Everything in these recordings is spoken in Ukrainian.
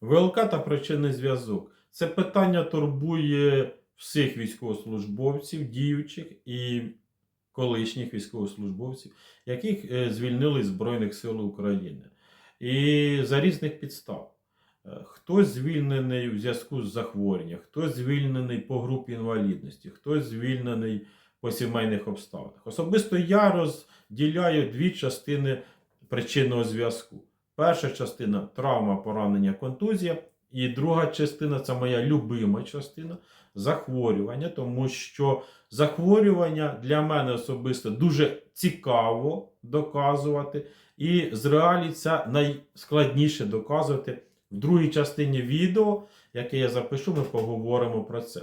ВЛК та причинний зв'язок. Це питання турбує всіх військовослужбовців, діючих і колишніх військовослужбовців, яких е, звільнили з Збройних сил України. І за різних підстав. Е, Хтось звільнений в зв'язку з захворюванням, хтось звільнений по групі інвалідності, хтось звільнений по сімейних обставинах. Особисто я розділяю дві частини причинного зв'язку. Перша частина травма, поранення, контузія. І друга частина це моя любима частина захворювання, тому що захворювання для мене особисто дуже цікаво доказувати. І з реалій це найскладніше доказувати. В другій частині відео, яке я запишу, ми поговоримо про це.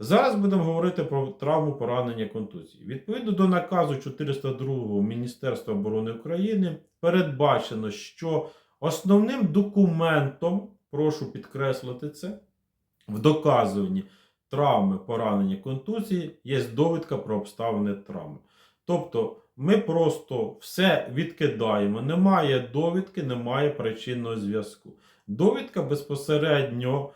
Зараз будемо говорити про травму поранення контузії. Відповідно до наказу 402 Міністерства оборони України передбачено, що основним документом, прошу підкреслити це, в доказуванні травми поранення контузії є довідка про обставини травми. Тобто ми просто все відкидаємо, немає довідки, немає причинного зв'язку. Довідка безпосередньо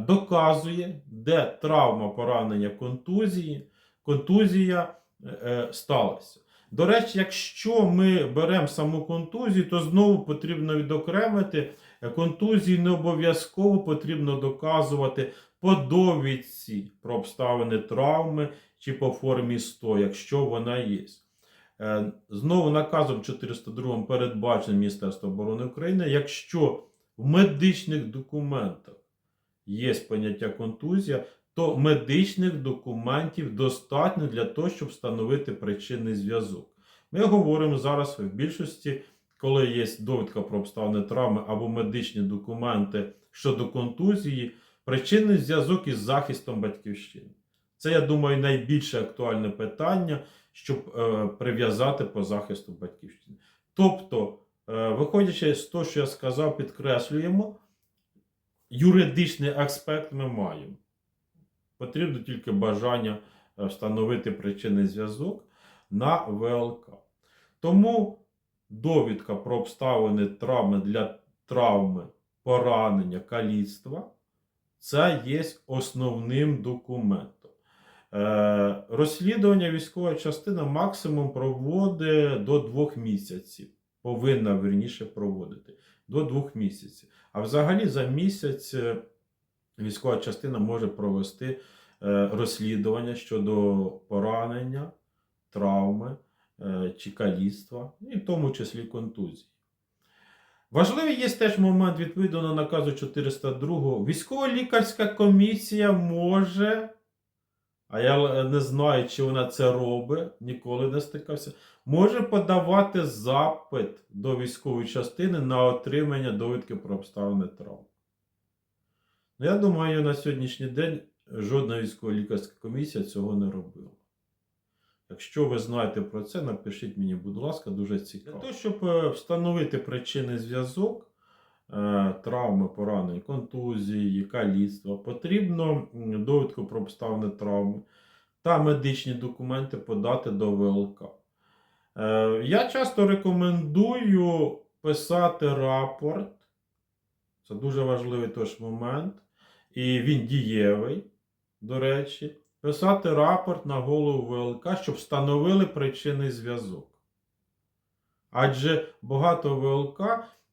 доказує, де травма поранення контузії, контузія е, е, сталася. До речі, якщо ми беремо саму контузію, то знову потрібно відокремити. е, Контузію не обов'язково потрібно доказувати по довідці про обставини травми чи по формі 100, якщо вона є. Е, Знову наказом 402 передбачено Міністерство оборони України, якщо в медичних документах є поняття контузія, то медичних документів достатньо для того, щоб встановити причинний зв'язок. Ми говоримо зараз в більшості, коли є довідка про обставини травми або медичні документи щодо контузії, причинний зв'язок із захистом батьківщини. Це, я думаю, найбільше актуальне питання, щоб е, прив'язати по захисту батьківщини. Тобто, е, виходячи з того, що я сказав, підкреслюємо, юридичний аспект ми маємо. Потрібно тільки бажання е, встановити причинний зв'язок на ВЛК. Тому довідка про обставини травми для травми, поранення, каліцтва це є основним документом. Е, розслідування військова частина максимум проводить до двох місяців. Повинна верніше проводити до двох місяців. А взагалі за місяць е, військова частина може провести е, розслідування щодо поранення, травми е, чи каліцтва, і в тому числі контузії. Важливий є теж момент відповідно до наказу 402. Військово-лікарська комісія може, а я не знаю, чи вона це робить, ніколи не стикався, може подавати запит до військової частини на отримання довідки про обставини травм. Ну, я думаю, на сьогоднішній день жодна військово-лікарська комісія цього не робила. Якщо ви знаєте про це, напишіть мені, будь ласка, дуже цікаво. Для того, щоб е, встановити причинний зв'язок е, травми, поранень, контузії, каліцтва, потрібно довідку про обставини травми та медичні документи подати до ВЛК. Е, Я часто рекомендую писати рапорт. Це дуже важливий теж момент. І він дієвий, до речі. Писати рапорт на голову ВЛК, щоб встановили причинний зв'язок. Адже багато ВЛК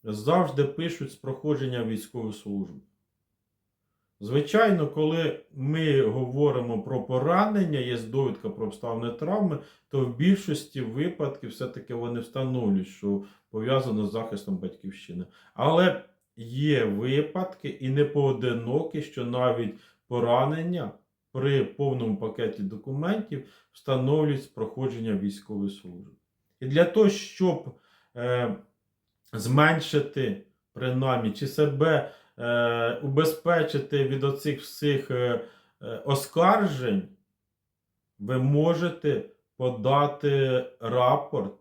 завжди пишуть з проходження військової служби. Звичайно, коли ми говоримо про поранення, є довідка про обставини травми, то в більшості випадків все-таки вони встановлюють, що пов'язано з захистом батьківщини. Але є випадки і не поодинокі, що навіть поранення при повному пакеті документів встановлюють з проходження військової служби. І для того, щоб е, зменшити принаймні чи себе е, убезпечити від оцих всіх е, е, оскаржень, ви можете подати рапорт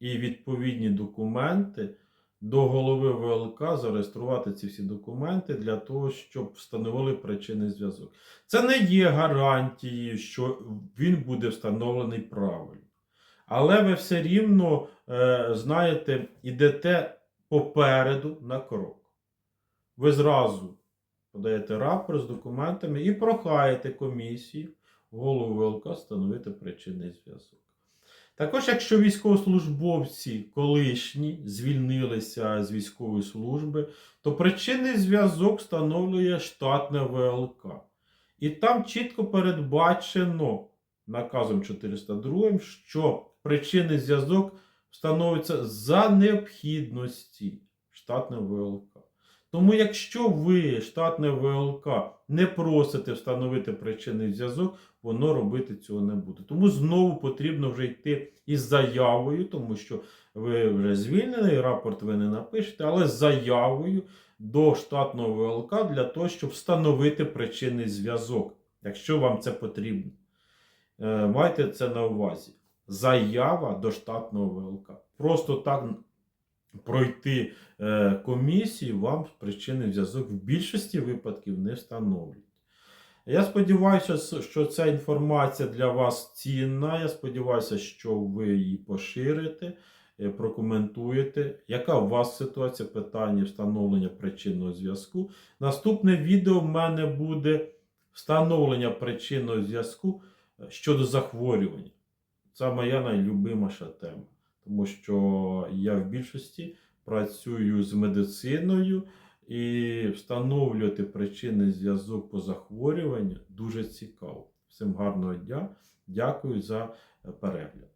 і відповідні документи до голови ВЛК, зареєструвати ці всі документи для того, щоб встановили причинний зв'язок. Це не є гарантією, що він буде встановлений правильно. Але ви все рівно, е, знаєте, ідете попереду на крок. ви зразу подаєте рапорт з документами і прохаєте комісію голову ВЛК встановити причинний зв'язок. Також, якщо військовослужбовці колишні звільнилися з військової служби, то причинний зв'язок встановлює штатне ВЛК. І там чітко передбачено наказом 402, що причинний зв'язок встановиться за необхідності штатним ВЛК. Тому, якщо ви штатне ВЛК не просите встановити причинний зв'язок, воно робити цього не буде. Тому знову потрібно вже йти із заявою, тому що ви вже звільнений, рапорт ви не напишете, але з заявою до штатного ВЛК для того, щоб встановити причинний зв'язок, якщо вам це потрібно. Е, Майте це на увазі. Заява до штатного ВЛК. Просто так пройти е, комісію вам причинний зв'язок в більшості випадків не встановлюють. Я сподіваюся, що ця інформація для вас цінна. Я сподіваюся, що ви її поширите, е, прокоментуєте. Яка у вас ситуація питання встановлення причинного зв'язку? Наступне відео в мене буде встановлення причинного зв'язку е, щодо захворювання. Це моя найлюбимаша тема, тому що я в більшості працюю з медициною і встановлювати причини зв'язок по захворюванню дуже цікаво. Всім гарного дня. Дякую за перегляд.